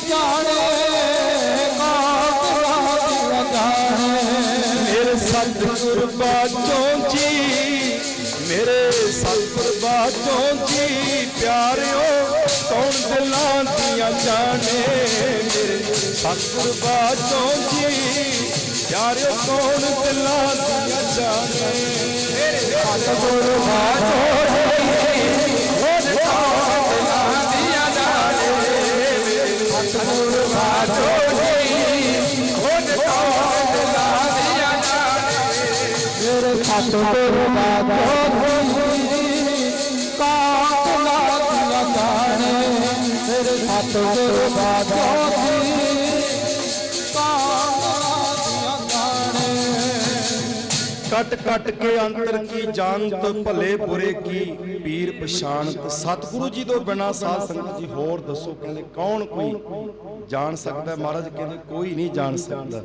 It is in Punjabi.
जाने मेरे सतगुर बाचों जी मेरे सतगुर बाचों जी प्यारियों कौन दिला दिया जाने मेरे सतगुर बाचों जी प्यारियों कौन दिला दिया जाने मेरे सतगुर बाचों ਬਾਬਾ। ਜੀ ਕਾਟ ਬਾਬਾ। ਕਾਟ ਕੇ ਅੰਤਰ ਕੀ ਜਾਣਤ ਭਲੇ ਬੁਰੇ ਕੀ ਪੀਰ ਪਛਾਣਤ। ਸਤਿਗੁਰੂ ਜੀ ਤੋਂ ਬਿਨਾ ਸਾਧ ਸੰਗਤ ਜੀ ਹੋਰ ਦੱਸੋ ਕਹਿੰਦੇ ਕੌਣ ਕੋਈ ਜਾਣ ਸਕਦਾ? ਮਹਾਰਾਜ ਕਹਿੰਦੇ ਕੋਈ ਨਹੀਂ ਜਾਣ ਸਕਦਾ।